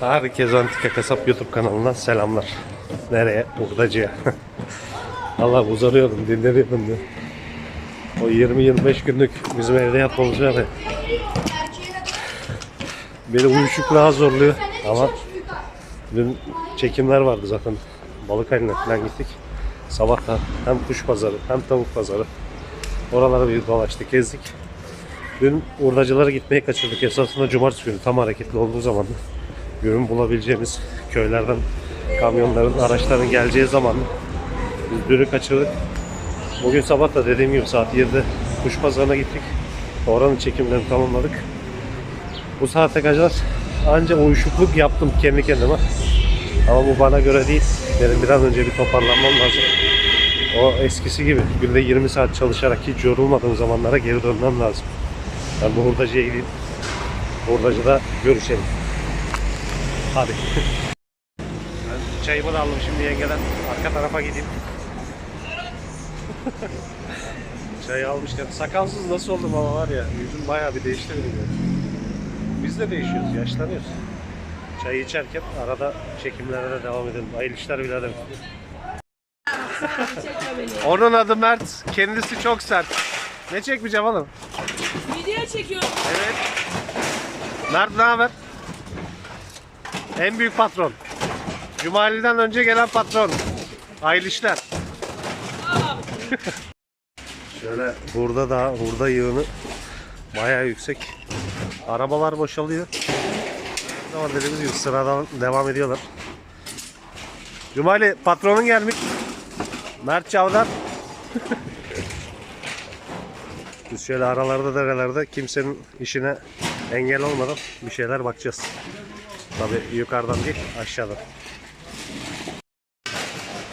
Herkese Antika Kasap YouTube kanalından selamlar. Nereye? Hurdacıya. Allah uzarıyorum, dinleniyorum diyor. O 20-25 günlük bizim evde yapmamız var Beni uyuşukluğa zorluyor ama dün çekimler vardı zaten. Balık haline falan gittik. Sabah da hem kuş pazarı hem tavuk pazarı. Oralara bir dolaştık, gezdik. Dün hurdacılara gitmeye kaçırdık. Esasında cumartesi günü tam hareketli olduğu zaman ürün bulabileceğimiz köylerden kamyonların, araçların geleceği zaman biz dünü kaçırdık. Bugün sabah da dediğim gibi saat 7'de kuş pazarına gittik. Oranın çekimlerini tamamladık. Bu saate kadar ancak uyuşukluk yaptım kendi kendime. Ama bu bana göre değil. Benim bir an önce bir toparlanmam lazım. O eskisi gibi günde 20 saat çalışarak hiç yorulmadığım zamanlara geri dönmem lazım. Ben bu hurdacıya gideyim. Hurdacıda görüşelim. Hadi. Ben çayımı da aldım şimdi yengeden. Arka tarafa gideyim. Çayı almışken sakalsız nasıl oldum ama var ya yüzüm bayağı bir değişti benim ya. Biz de değişiyoruz, yaşlanıyoruz. Çayı içerken arada çekimlere de devam edelim. Hayırlı işler birader. Onun adı Mert. Kendisi çok sert. Ne çekmeyeceğim oğlum? Video çekiyorum. Evet. Mert ne haber? En büyük patron. Cumali'den önce gelen patron. Hayırlı işler. Şöyle burada da burada yığını bayağı yüksek. Arabalar boşalıyor. Ama dediğimiz gibi sıradan devam ediyorlar. Cumali patronun gelmiş. Mert Çavdar. Şöyle aralarda derelerde kimsenin işine engel olmadan bir şeyler bakacağız. Tabi yukarıdan değil aşağıdan.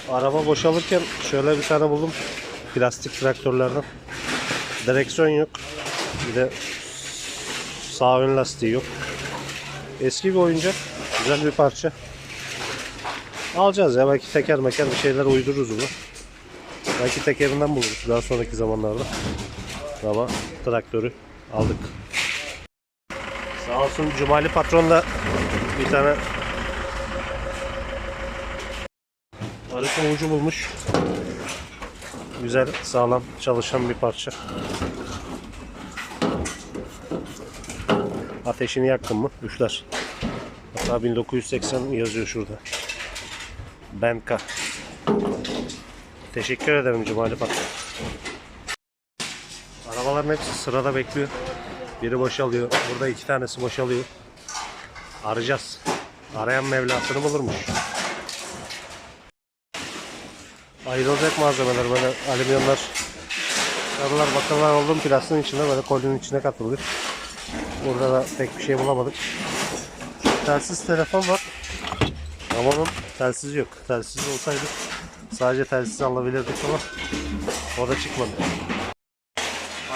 Araba boşalırken şöyle bir tane buldum. Plastik traktörlerden. Direksiyon yok. Bir de sağ ön lastiği yok. Eski bir oyuncak. Güzel bir parça. Alacağız ya. Belki teker meker bir şeyler uydururuz bunu. Belki tekerinden buluruz daha sonraki zamanlarda. Ama traktörü aldık. Sağ olsun Cumali patron da bir tane arık avucu bulmuş. Güzel, sağlam, çalışan bir parça. Ateşini yaktın mı? Üfler. Hatta 1980 yazıyor şurada. Benka. Teşekkür ederim Cumali patron. Arabaların hepsi sırada bekliyor. Biri boşalıyor. Burada iki tanesi boşalıyor. Arayacağız. Arayan Mevlasını bulurmuş. Ayrılacak malzemeler böyle alüminyonlar, sarılar, bakırlar oldu mu plastiğin içinde böyle kolinin içine katılıyor. Burada da pek bir şey bulamadık. Telsiz telefon var. Ama onun telsizi yok. Telsiz olsaydı sadece telsiz alabilirdik ama o da çıkmadı.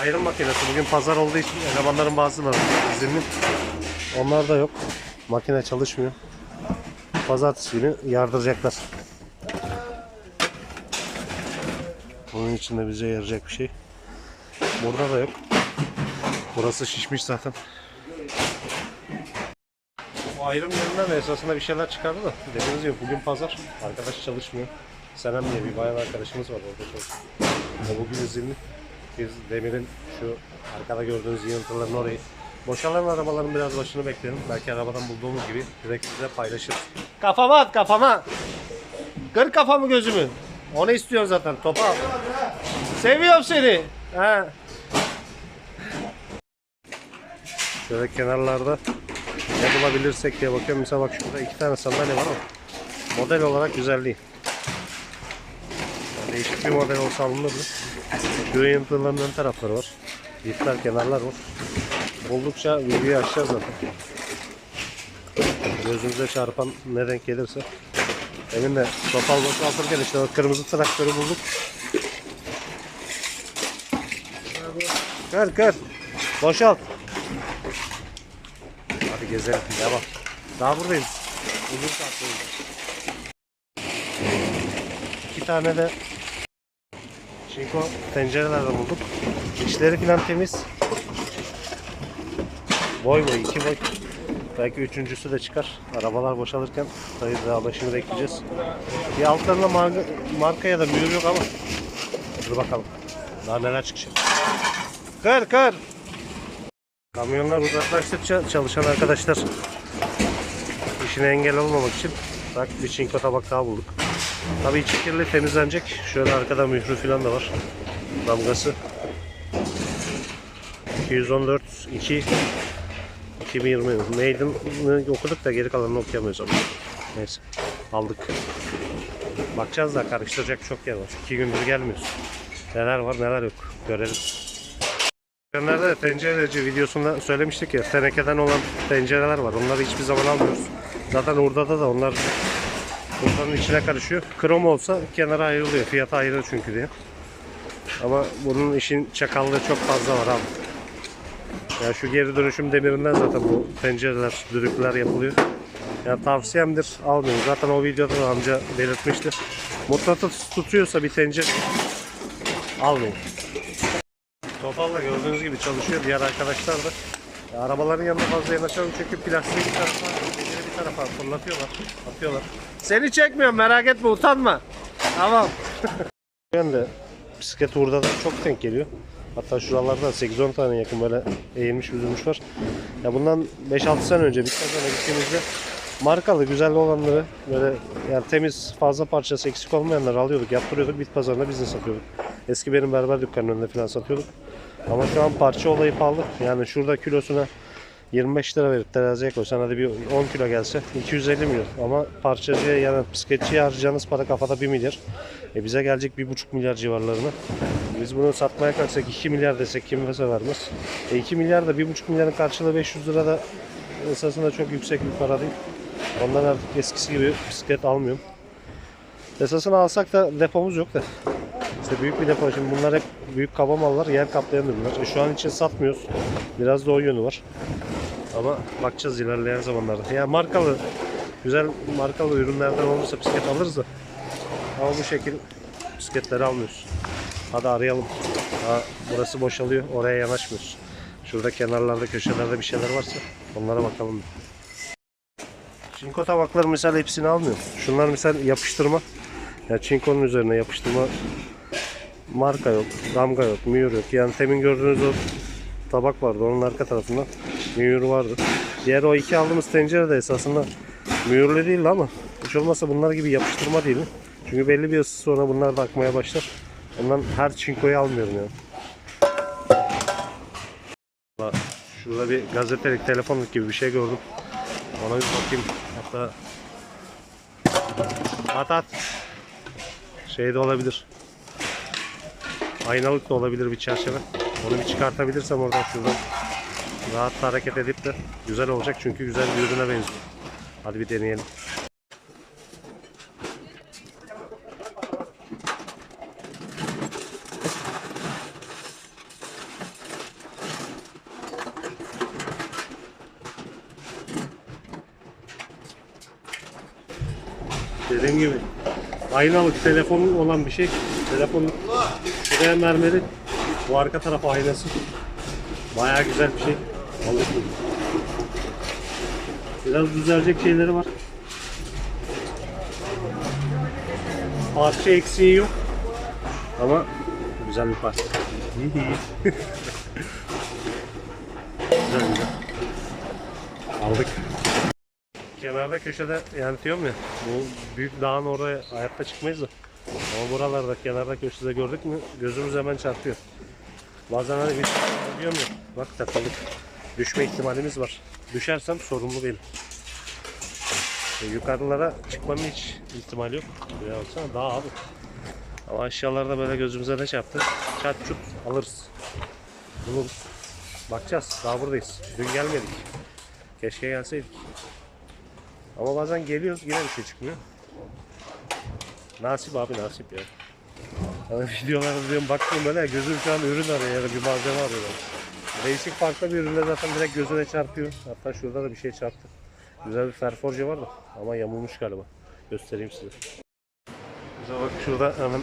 Ayrım makinesi bugün pazar olduğu için elemanların bazıları izinli. Onlar da yok. Makine çalışmıyor. Pazartesi günü yardıracaklar. Bunun içinde bize yarayacak bir şey. Burada da yok. Burası şişmiş zaten. Bu ayrım yerinden de esasında bir şeyler çıkardı da. Dediğimiz gibi bugün pazar. Arkadaş çalışmıyor. Senem diye bir bayan arkadaşımız var orada çalışıyor. O bugün izinli. Biz Demir'in şu arkada gördüğünüz yığıntıların orayı boşalan arabaların biraz başını bekleyelim. Belki arabadan bulduğumuz gibi direkt size paylaşırız. Kafama at kafama. Kır kafamı gözümü. Onu istiyorum zaten. Topa. Seviyorum seni. He. Şöyle kenarlarda ne bulabilirsek diye bakıyorum. Mesela bak şurada iki tane sandalye var ama model olarak güzel değil. Yani değişik bir model olsa alınırdı. Yığıntıların ön tarafları var. Dipler, kenarlar var. Oldukça videoyu açacağız zaten. Gözümüze çarpan ne denk gelirse. Emin de topal boşaltırken işte o kırmızı traktörü bulduk. Kır kır. Boşalt. Hadi gezelim. Devam. Daha buradayız. Uzun saatteyiz. İki tane de Çinko tencerelerden bulduk. İçleri falan temiz. Boy boy, iki boy. Belki üçüncüsü de çıkar. Arabalar boşalırken dayı daha başını bekleyeceğiz. Bir altlarında marka, marka ya da mühür yok ama. Dur bakalım. Daha neler çıkacak. Kır kır. Kamyonlar uzaklaştıkça çalışan arkadaşlar işine engel olmamak için bak bir çinko tabak daha bulduk. Tabii içi temizlenecek. Şöyle arkada mührü falan da var. Damgası. 214 2 2020 Maiden'ı okuduk da geri kalanını okuyamıyoruz ama. Neyse. Aldık. Bakacağız da karıştıracak çok yer var. İki gündür gelmiyoruz. Neler var neler yok. Görelim. Geçenlerde de tencereci videosunda söylemiştik ya tenekeden olan tencereler var. Onları hiçbir zaman almıyoruz. Zaten Urda'da da onlar Urda'nın içine karışıyor. Krom olsa kenara ayrılıyor. Fiyatı ayrı çünkü diye. Ama bunun işin çakallığı çok fazla var abi. Ya şu geri dönüşüm demirinden zaten bu tencereler, dürükler yapılıyor. Ya tavsiyemdir almayın. Zaten o videoda da amca belirtmişti. Mutlatıp tutuyorsa bir tencere almayın. Topal da gördüğünüz gibi çalışıyor. Diğer arkadaşlar da. Ya arabaların yanında fazla yanaşalım çünkü plastiği bir tarafa, fırlatıyorlar, atıyorlar. Seni çekmiyorum merak etme utanma. Tamam. ben de bisiklet burada da çok denk geliyor. Hatta şuralarda 8-10 tane yakın böyle eğilmiş büzülmüş var. Ya bundan 5-6 sene önce bir sene gittiğimizde markalı güzel olanları böyle yani temiz fazla parçası eksik olmayanları alıyorduk yaptırıyorduk bit pazarında biz de satıyorduk. Eski benim berber dükkanının önünde falan satıyorduk. Ama şu an parça olayı pahalı. Yani şurada kilosuna 25 lira verip teraziye koysan hadi bir 10 kilo gelse 250 milyon. Ama parçacıya yani bisikletçiye harcayacağınız para kafada 1 milyar. E bize gelecek 1,5 milyar civarlarına. Biz bunu satmaya kalksak 2 milyar desek kim mesela vermez. E 2 milyar da 1,5 milyarın karşılığı 500 lira da esasında çok yüksek bir para değil. Ondan artık eskisi gibi bisiklet almıyorum. Esasını alsak da depomuz yok da. İşte büyük bir depo. Şimdi bunlar hep büyük kaba mallar. Yer kaplayan ürünler. E şu an için satmıyoruz. Biraz da o yönü var. Ama bakacağız ilerleyen zamanlarda. Ya markalı, güzel markalı ürünlerden olursa bisiklet alırız da. Ama bu şekil bisikletleri almıyoruz. Hadi arayalım. Ha, burası boşalıyor. Oraya yanaşmıyoruz. Şurada kenarlarda, köşelerde bir şeyler varsa onlara bakalım. Çinko tabakları mesela hepsini almıyorum. Şunlar mesela yapıştırma. Ya çinkonun üzerine yapıştırma marka yok, damga yok, mühür yok. Yani temin gördüğünüz o tabak vardı onun arka tarafında mühür vardı. Diğer o iki aldığımız tencere de esasında mühürlü değildi ama hiç olmazsa bunlar gibi yapıştırma değil. Çünkü belli bir ısı sonra bunlar da akmaya başlar. Ondan her çinkoyu almıyorum yani. Şurada bir gazetelik, telefonluk gibi bir şey gördüm. Ona bir bakayım. Hatta at at. Şey de olabilir. Aynalık da olabilir bir çerçeve. Onu bir çıkartabilirsem oradan şuradan rahat hareket edip de güzel olacak çünkü güzel bir ürüne benziyor. Hadi bir deneyelim. Dediğim gibi aynalık telefonun olan bir şey. Telefonun şuraya mermeri bu arka taraf aynası. Bayağı güzel bir şey. Biraz düzelecek şeyleri var. Parça eksiği yok. Ama güzel bir parça. güzel güzel. Aldık. Kenarda köşede yani diyorum ya bu büyük dağın oraya hayatta çıkmayız da. Ama buralarda kenarda köşede gördük mü gözümüz hemen çarpıyor. Bazen hani bir diyorum ya bak takıldık. Düşme ihtimalimiz var. Düşersem sorumlu benim. E, yukarılara çıkmanın hiç ihtimali yok. Buraya baksana dağ abi. Ama aşağılarda böyle gözümüze ne çarptı? Çat çut alırız. Buluruz. Bakacağız. Daha buradayız. Dün gelmedik. Keşke gelseydik. Ama bazen geliyoruz yine bir şey çıkmıyor. Nasip abi nasip ya. Hani videolarda diyorum baktım böyle gözüm şu an ürün arıyor ya bir malzeme arıyor. Değişik farklı bir ürünle zaten direkt gözüne çarpıyor. Hatta şurada da bir şey çarptı. Güzel bir ferforje var da ama yamulmuş galiba. Göstereyim size. Güzel bak şurada hemen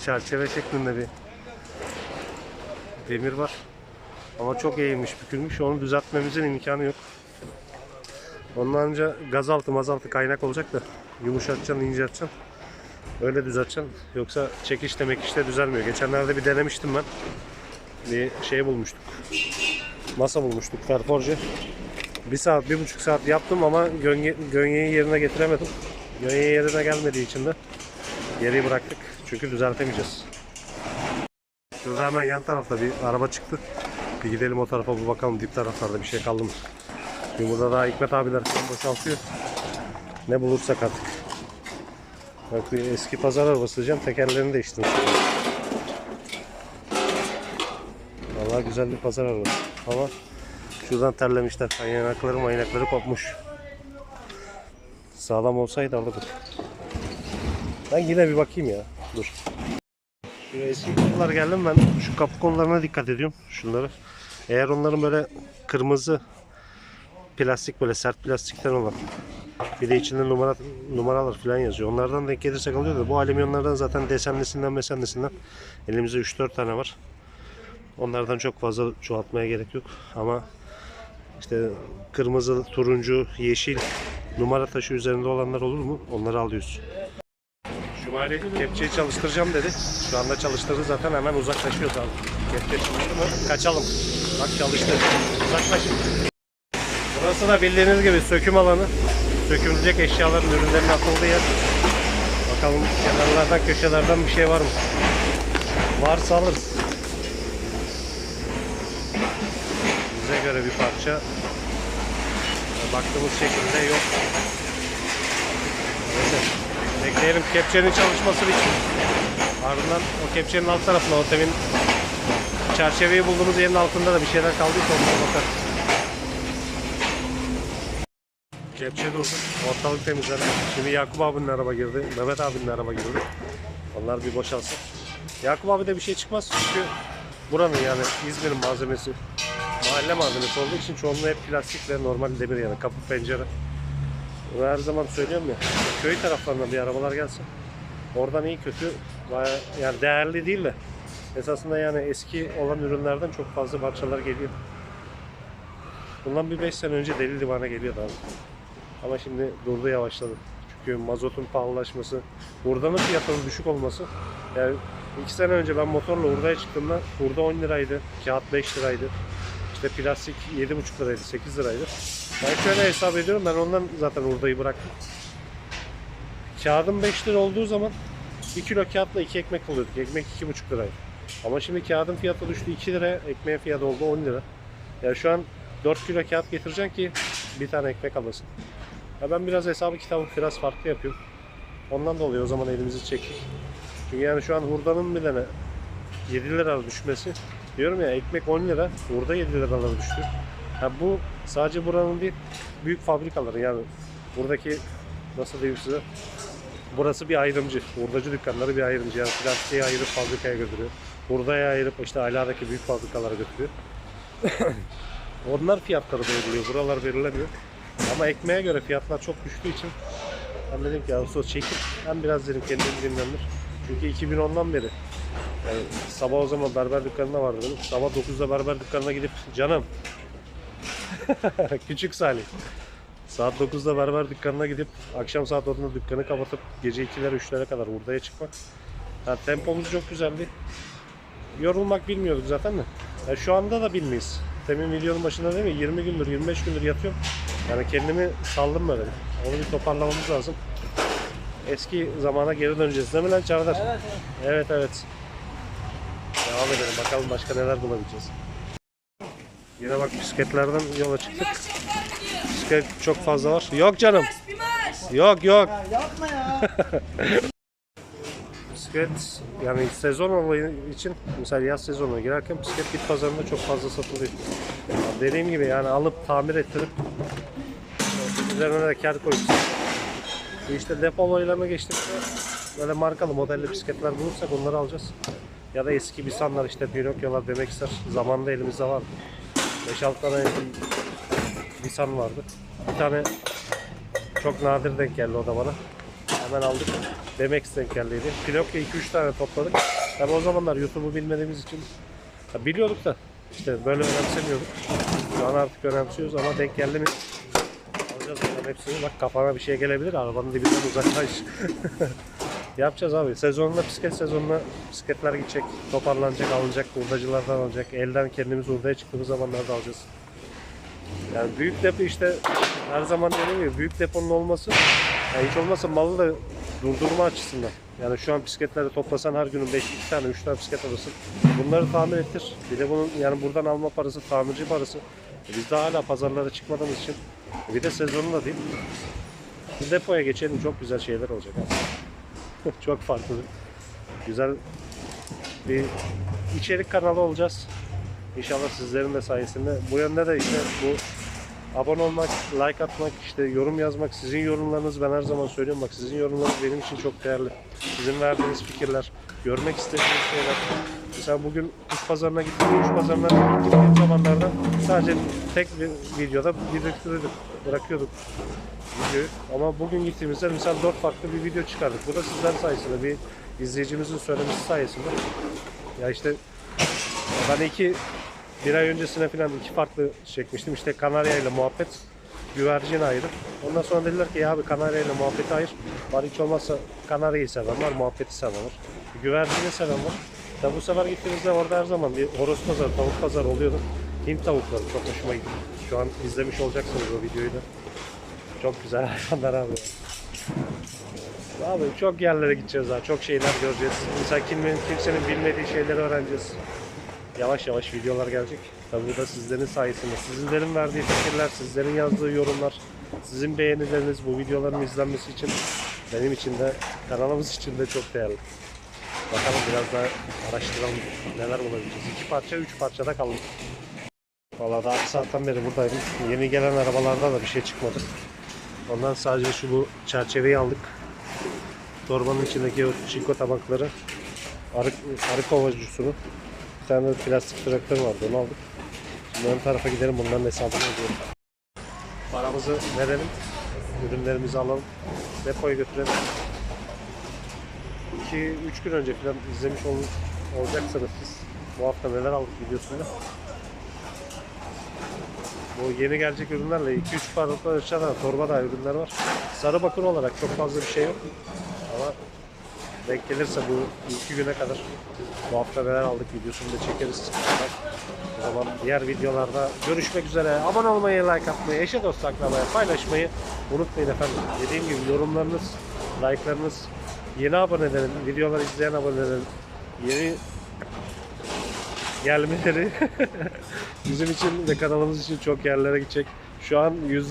çerçeve şeklinde bir demir var. Ama çok eğilmiş, bükülmüş. Onu düzeltmemizin imkanı yok. Ondan önce gazaltı mazaltı kaynak olacak da yumuşatacaksın, incelteceksin. Öyle düzelteceksin. Yoksa çekişte mekişte düzelmiyor. Geçenlerde bir denemiştim ben. Bir şey bulmuştuk. Masa bulmuştuk. Ferforje. Bir saat, bir buçuk saat yaptım ama gönye, gönyeyi yerine getiremedim. Gönye yerine gelmediği için de geriye bıraktık. Çünkü düzeltemeyeceğiz. Şurada hemen yan tarafta bir araba çıktı. Bir gidelim o tarafa bir bakalım dip taraflarda bir şey kaldı mı? Şimdi burada daha Hikmet abiler boşaltıyor. Ne bulursak artık. Bak bir eski pazar arabası diyeceğim. Tekerlerini değiştirmiş. Vallahi güzel bir pazar arabası. Ama şuradan terlemişler. Yanakları manyakları kopmuş. Sağlam olsaydı alırdık. Ben yine bir bakayım ya. Dur. Şu eski konular geldim ben şu kapı konularına dikkat ediyorum şunları. Eğer onların böyle kırmızı plastik böyle sert plastikten olan bir de içinde numara numaralar falan yazıyor. Onlardan denk gelirsek alıyor da bu alüminyonlardan zaten desenlisinden mesenlisinden elimizde 3-4 tane var. Onlardan çok fazla çoğaltmaya gerek yok ama işte kırmızı, turuncu, yeşil numara taşı üzerinde olanlar olur mu? Onları alıyoruz. Şumali kepçeyi çalıştıracağım dedi. Şu anda çalıştırdı zaten hemen uzaklaşıyoruz abi. Kepçe çalıştı mı? Kaçalım. Bak çalıştı. Uzaklaşın. Burası da bildiğiniz gibi söküm alanı. Sökülecek eşyaların ürünlerin atıldığı yer. Bakalım kenarlardan köşelerden bir şey var mı? Varsa alırız. Bize göre bir parça baktığımız şekilde yok. Neyse. Bekleyelim kepçenin çalışması bitsin. Ardından o kepçenin alt tarafına o temin çerçeveyi bulduğumuz yerin altında da bir şeyler kaldıysa onlara bakarız. Kepçe durdu. Ortalık temizlendi. Şimdi Yakup abinin araba girdi. Mehmet abinin araba girdi. Onlar bir boşalsın. Yakup abi de bir şey çıkmaz çünkü buranın yani İzmir'in malzemesi mahalle malzemesi olduğu için çoğunluğu hep plastik ve normal demir yani kapı pencere. Ve her zaman söylüyorum ya köy taraflarına bir arabalar gelse oradan iyi kötü baya yani değerli değil de esasında yani eski olan ürünlerden çok fazla parçalar geliyor. Bundan bir 5 sene önce deli divana geliyordu abi. Ama şimdi durdu yavaşladı. Çünkü mazotun pahalılaşması, hurdanın fiyatının düşük olması. Yani 2 sene önce ben motorla hurdaya çıktığımda hurda 10 liraydı, kağıt 5 liraydı. İşte plastik 7,5 liraydı, 8 liraydı. Ben şöyle hesap ediyorum, ben ondan zaten hurdayı bıraktım. Kağıdın 5 lira olduğu zaman 1 kilo kağıtla 2 ekmek alıyorduk. Ekmek 2,5 liraydı. Ama şimdi kağıdın fiyatı düştü 2 lira, ekmeğin fiyatı oldu 10 lira. Yani şu an 4 kilo kağıt getireceksin ki bir tane ekmek alasın. Ya ben biraz hesabı kitabı biraz farklı yapıyorum. Ondan dolayı o zaman elimizi çektik. Çünkü yani şu an hurdanın bir tane 7 lira düşmesi. Diyorum ya ekmek 10 lira, hurda 7 liralara düştü. Ha bu sadece buranın değil, büyük fabrikaları yani buradaki nasıl diyeyim size burası bir ayrımcı. Hurdacı dükkanları bir ayrımcı. Yani plastiği ayırıp fabrikaya götürüyor. Hurdaya ayırıp işte aladaki büyük fabrikalara götürüyor. Onlar fiyatları belirliyor. Buralar belirlemiyor. Ama ekmeğe göre fiyatlar çok düştüğü için ben dedim ki Ağustos çekip hem biraz dedim kendimi dinlendir. Çünkü 2010'dan beri yani sabah o zaman berber dükkanında vardı benim. Sabah 9'da berber dükkanına gidip canım küçük Salih saat 9'da berber dükkanına gidip akşam saat 10'da dükkanı kapatıp gece 2'lere 3'lere kadar hurdaya çıkmak. Yani tempomuz çok güzeldi. Yorulmak bilmiyorduk zaten de. Ya şu anda da bilmeyiz. Demin videonun başında değil mi? 20 gündür, 25 gündür yatıyorum. Yani kendimi saldım böyle. Onu bir toparlamamız lazım. Eski zamana geri döneceğiz değil mi lan Çağdaş? Evet, evet. Evet, Devam edelim. Bakalım başka neler bulabileceğiz. Yine bak bisikletlerden yola çıktık. Bisiklet çok fazla var. Yok canım. Yok yok. Yapma ya. Bisiklet yani sezon olayı için mesela yaz sezonuna girerken bisiklet bit pazarında çok fazla satılıyor. Ya dediğim gibi yani alıp tamir ettirip üzerine de kar koyup işte depo olaylarına geçtik böyle markalı modelli bisikletler bulursak onları alacağız. Ya da eski Bisanlar işte Pinokyo'lar demek ister. Zamanında elimizde vardı. 5-6 tane Bisan vardı. Bir tane çok nadir denk geldi o da bana. Hemen aldık. Demek denk geldiydi. Pinokyo 2-3 tane topladık. Tabi o zamanlar YouTube'u bilmediğimiz için ya biliyorduk da işte böyle önemsemiyorduk. Şu an artık önemsiyoruz ama denk geldi mi alacağız hepsini. Bak kafana bir şey gelebilir. Arabanın dibinden uzaklaş. Yapacağız abi. Sezonunda bisiklet sezonuna bisikletler gidecek. Toparlanacak, alınacak. Hurdacılardan alınacak. Elden kendimiz hurdaya çıktığımız zamanlarda alacağız. Yani büyük depo işte her zaman dediğim gibi büyük deponun olması yani hiç olmazsa malı da durdurma açısından. Yani şu an bisikletleri toplasan her günün 5 2 tane 3 tane bisiklet alırsın. Bunları tamir ettir. Bir de bunun yani buradan alma parası, tamirci parası. E Biz de hala pazarlara çıkmadığımız için bir de sezonu da değil. Depoya geçelim çok güzel şeyler olacak aslında. çok farklı. Güzel bir içerik kanalı olacağız. İnşallah sizlerin de sayesinde. Bu yönde de işte bu abone olmak, like atmak, işte yorum yazmak, sizin yorumlarınız ben her zaman söylüyorum bak sizin yorumlarınız benim için çok değerli. Sizin verdiğiniz fikirler, görmek istediğiniz şeyler. Mesela bugün kuş pazarına gittim, kuş pazarına gittiğim zamanlarda sadece tek bir videoda birleştiriyorduk, bırakıyorduk videoyu. Ama bugün gittiğimizde mesela dört farklı bir video çıkardık. Bu da sizler sayesinde, bir izleyicimizin söylemesi sayesinde. Ya işte ben iki bir ay öncesine falan iki farklı çekmiştim. İşte Kanarya ile muhabbet, güvercin ayrı. Ondan sonra dediler ki ya abi Kanarya ile muhabbeti ayır. Var hiç olmazsa Kanarya'yı seven var, muhabbeti seven var. Güvercini seven var. Tabi bu sefer gittiğimizde orada her zaman bir horoz pazarı, tavuk pazarı oluyordu. Hint tavukları çok hoşuma gitti. Şu an izlemiş olacaksınız o videoyu da. Çok güzel hayvanlar abi. Abi çok yerlere gideceğiz daha, çok şeyler göreceğiz. Mesela kimsenin, kimsenin bilmediği şeyleri öğreneceğiz. Yavaş yavaş videolar gelecek. Tabii bu da sizlerin sayesinde. Sizlerin verdiği fikirler, sizlerin yazdığı yorumlar, sizin beğenileriniz bu videoların izlenmesi için benim için de kanalımız için de çok değerli. Bakalım biraz daha araştıralım neler bulabileceğiz. İki parça, üç parçada kaldık. Vallahi daha bir saatten beri buradaydım. Yeni gelen arabalarda da bir şey çıkmadı. Ondan sadece şu bu çerçeveyi aldık. Torbanın içindeki o çinko tabakları, arı, arı kovacusunu, bir tane de plastik traktör vardı onu aldık. Şimdi ön tarafa gidelim bunların hesabını ödeyelim. Paramızı verelim, ürünlerimizi alalım, depoya götürelim. 2-3 gün önce falan izlemiş ol, olacaksınız siz. Bu hafta neler aldık videosunda. Bu yeni gelecek ürünlerle 2-3 farklı ölçüde torba da ürünler var. Sarı bakır olarak çok fazla bir şey yok. Ama denk gelirse bu iki güne kadar bu hafta neler aldık videosunu da çekeriz. O zaman diğer videolarda görüşmek üzere. Abone olmayı, like atmayı, eşe dost akrabaya paylaşmayı unutmayın efendim. Dediğim gibi yorumlarınız, like'larınız, yeni abonelerin, videoları izleyen abonelerin, yeni gelmeleri bizim için ve kanalımız için çok yerlere gidecek. Şu an %99,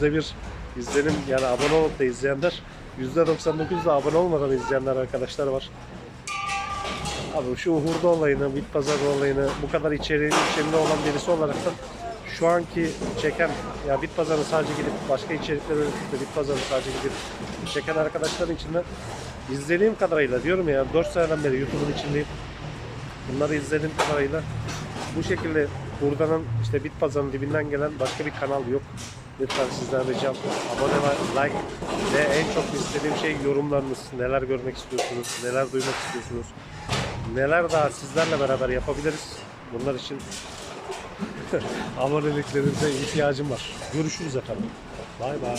%1 izlenim yani abone olup da izleyenler %99 da abone olmadan izleyenler arkadaşlar var. Abi şu hurda olayını, bit pazarı olayını bu kadar içeri, içinde olan birisi olarak da şu anki çeken ya bit pazarı sadece gidip başka içerikler üretip de bit pazarı sadece gidip çeken arkadaşların içinde izlediğim kadarıyla diyorum ya 4 seneden beri YouTube'un içindeyim. Bunları izlediğim kadarıyla bu şekilde buradanın işte bit pazarının dibinden gelen başka bir kanal yok. Lütfen sizden ricam abone ve like ve en çok istediğim şey yorumlarınız. Neler görmek istiyorsunuz, neler duymak istiyorsunuz, neler daha sizlerle beraber yapabiliriz. Bunlar için aboneliklerinize ihtiyacım var. Görüşürüz efendim. Bay bay.